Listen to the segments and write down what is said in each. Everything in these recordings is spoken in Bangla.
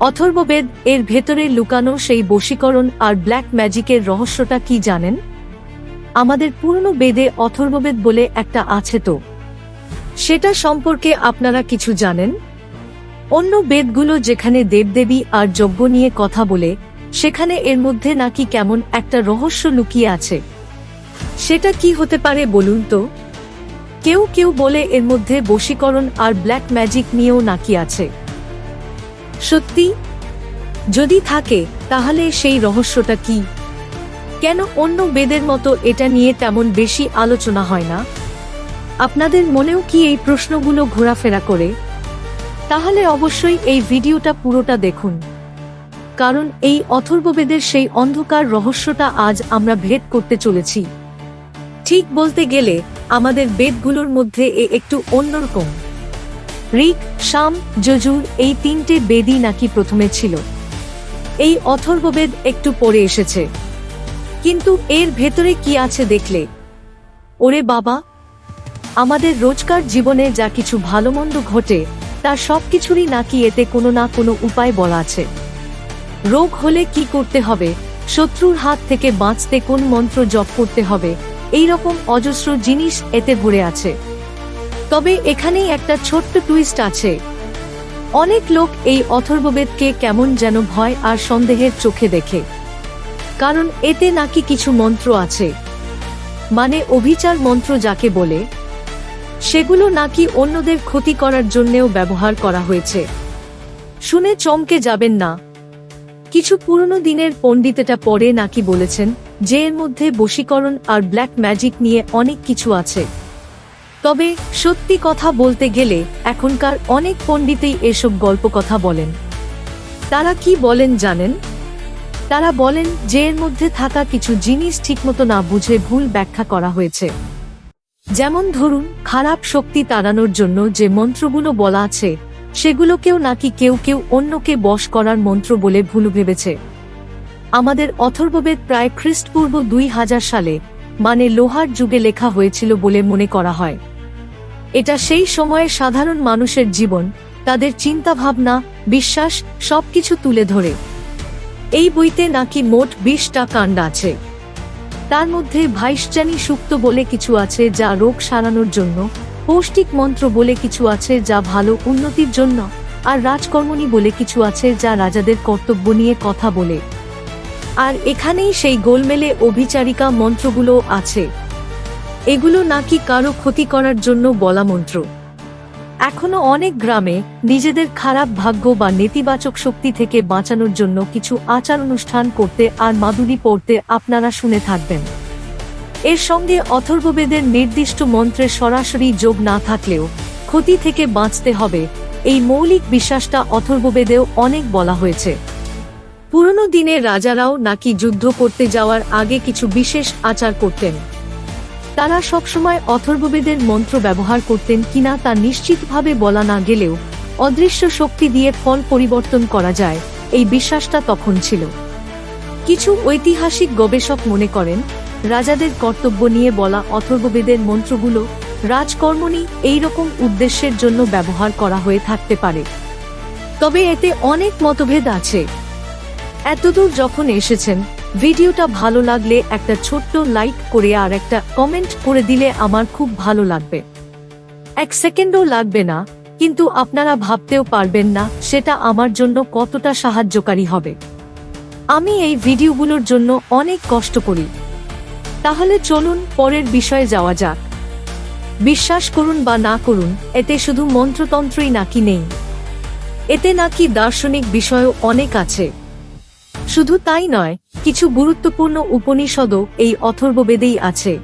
অথর্ববেদ এর ভেতরে লুকানো সেই বশীকরণ আর ব্ল্যাক ম্যাজিকের রহস্যটা কি জানেন? আমাদের পুরনো বেদে অথর্ববেদ বলে একটা আছে তো। সেটা সম্পর্কে আপনারা কিছু জানেন? অন্য বেদগুলো যেখানে দেবদেবী আর যজ্ঞ নিয়ে কথা বলে, সেখানে এর মধ্যে নাকি কেমন একটা রহস্য লুকিয়ে আছে। সেটা কি হতে পারে বলুন তো? কেউ কেউ বলে এর মধ্যে বশীকরণ আর ব্ল্যাক ম্যাজিক নিয়েও নাকি আছে। সত্যি? যদি থাকে, তাহলে সেই রহস্যটা কি? কেন অন্য বেদের মতো এটা নিয়ে তেমন বেশি আলোচনা হয় না? আপনাদের মনেও কি এই প্রশ্নগুলো ঘোরাফেরা করে? তাহলে অবশ্যই এই ভিডিওটা পুরোটা দেখুন। কারণ এই অথর্ববেদের সেই অন্ধকার রহস্যটা আজ আমরা ভেদ করতে চলেছি। ঠিক বলতে গেলে, আমাদের বেদগুলোর মধ্যে এ একটু অন্যরকম। ঋক শাম, যজুর এই তিনটে বেদই নাকি প্রথমে ছিল। এই অথর্ববেদ একটু পরে এসেছে। কিন্তু এর ভেতরে কি আছে দেখলে? ওরে বাবা! আমাদের রোজকার জীবনে যা কিছু ভালো মন্দ ঘটে তার সবকিছুরই নাকি এতে কোনো না কোনো উপায় বলা আছে। রোগ হলে কি করতে হবে? শত্রুর হাত থেকে বাঁচতে কোন মন্ত্র জপ করতে হবে? এই রকম অজস্র জিনিস এতে ভরে আছে। তবে এখানেই একটা ছোট্ট টুইস্ট আছে। অনেক লোক এই অথর্ববেদকে কেমন যেন ভয় আর সন্দেহের চোখে দেখে। কারণ এতে নাকি কিছু মন্ত্র আছে। মানে অভিচার মন্ত্র যাকে বলে, সেগুলো নাকি অন্যদের ক্ষতি করার জন্যেও ব্যবহার করা হয়েছে। শুনে চমকে যাবেন না। কিছু পুরনো দিনের পণ্ডিতেটা পরে নাকি বলেছেন যে এর মধ্যে বশীকরণ আর ব্ল্যাক ম্যাজিক নিয়ে অনেক কিছু আছে। তবে সত্যি কথা বলতে গেলে এখনকার অনেক পণ্ডিতেই এসব গল্প কথা বলেন। তারা কি বলেন জানেন? তারা বলেন যে এর মধ্যে থাকা কিছু জিনিস ঠিকমতো না বুঝে ভুল ব্যাখ্যা করা হয়েছে। যেমন ধরুন, খারাপ শক্তি তাড়ানোর জন্য যে মন্ত্রগুলো বলা আছে, সেগুলোকেও নাকি কেউ কেউ অন্যকে বশ করার মন্ত্র বলে ভুল ভেবেছে। আমাদের অথর্ববেদ প্রায় খ্রিস্টপূর্ব দুই হাজার সালে মানে লোহার যুগে লেখা হয়েছিল বলে মনে করা হয়। এটা সেই সময়ে সাধারণ মানুষের জীবন, তাদের চিন্তাভাবনা, বিশ্বাস, সবকিছু তুলে ধরে। এই বইতে নাকি মোট বিশটা কাণ্ড আছে। তার মধ্যে ভাইসজানি সুক্ত বলে কিছু আছে যা রোগ সারানোর জন্য, পৌষ্টিক মন্ত্র বলে কিছু আছে যা ভালো উন্নতির জন্য, আর রাজকর্মণী বলে কিছু আছে যা রাজাদের কর্তব্য নিয়ে কথা বলে। আর এখানেই সেই গোলমেলে অভিচারিকা মন্ত্রগুলো আছে। এগুলো নাকি কারও ক্ষতি করার জন্য বলা মন্ত্র। এখনও অনেক গ্রামে নিজেদের খারাপ ভাগ্য বা নেতিবাচক শক্তি থেকে বাঁচানোর জন্য কিছু আচার অনুষ্ঠান করতে আর মাদুরি পড়তে আপনারা শুনে থাকবেন। এর সঙ্গে অথর্ববেদের নির্দিষ্ট মন্ত্রের সরাসরি যোগ না থাকলেও ক্ষতি থেকে বাঁচতে হবে, এই মৌলিক বিশ্বাসটা অথর্ববেদেও অনেক বলা হয়েছে। পুরনো দিনে রাজারাও নাকি যুদ্ধ করতে যাওয়ার আগে কিছু বিশেষ আচার করতেন। তারা সবসময় অথর্ববেদের মন্ত্র ব্যবহার করতেন কিনা তা নিশ্চিতভাবে বলা না গেলেও অদৃশ্য শক্তি দিয়ে ফল পরিবর্তন করা যায়, এই বিশ্বাসটা তখন ছিল। কিছু ঐতিহাসিক গবেষক মনে করেন, রাজাদের কর্তব্য নিয়ে বলা অথর্ববেদের মন্ত্রগুলো রাজকর্মণী এই রকম উদ্দেশ্যের জন্য ব্যবহার করা হয়ে থাকতে পারে। তবে এতে অনেক মতভেদ আছে। এতদূর যখন এসেছেন ভিডিওটা ভালো লাগলে একটা ছোট্ট লাইক করে আর একটা কমেন্ট করে দিলে আমার খুব ভালো লাগবে। এক সেকেন্ডও লাগবে না, কিন্তু আপনারা ভাবতেও পারবেন না সেটা আমার জন্য কতটা সাহায্যকারী হবে। আমি এই ভিডিওগুলোর জন্য অনেক কষ্ট করি। তাহলে চলুন পরের বিষয়ে যাওয়া যাক। বিশ্বাস করুন বা না করুন, এতে শুধু মন্ত্রতন্ত্রই নাকি নেই। এতে নাকি দার্শনিক বিষয়ও অনেক আছে। শুধু তাই নয় কিছু গুরুত্বপূর্ণ উপনিষদও এই অথর্ববেদেই আছে।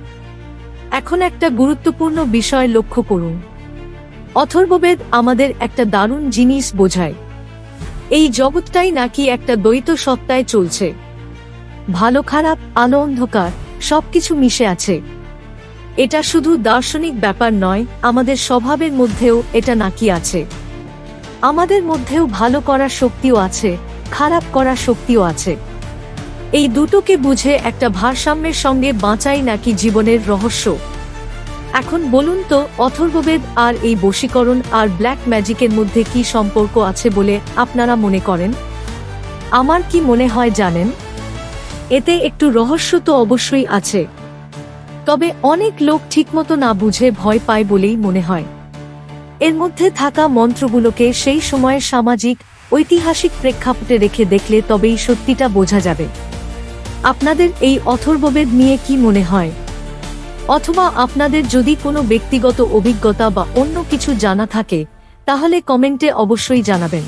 এখন একটা গুরুত্বপূর্ণ বিষয় লক্ষ্য করুন। অথর্ববেদ আমাদের একটা দারুণ জিনিস বোঝায়। এই জগৎটাই নাকি একটা দ্বৈত সত্তায় চলছে। ভালো খারাপ, আলো অন্ধকার, সবকিছু মিশে আছে। এটা শুধু দার্শনিক ব্যাপার নয়, আমাদের স্বভাবের মধ্যেও এটা নাকি আছে। আমাদের মধ্যেও ভালো করার শক্তিও আছে, খারাপ করার শক্তিও আছে। এই দুটোকে বুঝে একটা ভারসাম্যের সঙ্গে বাঁচাই নাকি জীবনের রহস্য? এখন বলুন তো, অথর্ববেদ আর এই বশীকরণ আর ব্ল্যাক ম্যাজিকের মধ্যে কি সম্পর্ক আছে বলে আপনারা মনে করেন? আমার কি মনে হয় জানেন? এতে একটু রহস্য তো অবশ্যই আছে। তবে অনেক লোক ঠিকমতো না বুঝে ভয় পায় বলেই মনে হয়। এর মধ্যে থাকা মন্ত্রগুলোকে সেই সময়ের সামাজিক, ঐতিহাসিক প্রেক্ষাপটে রেখে দেখলে তবেই সত্যিটা বোঝা যাবে। আপনাদের এই অথর্ববেদ নিয়ে কি মনে হয়? অথবা আপনাদের যদি কোনো ব্যক্তিগত অভিজ্ঞতা বা অন্য কিছু জানা থাকে, তাহলে কমেন্টে অবশ্যই জানাবেন।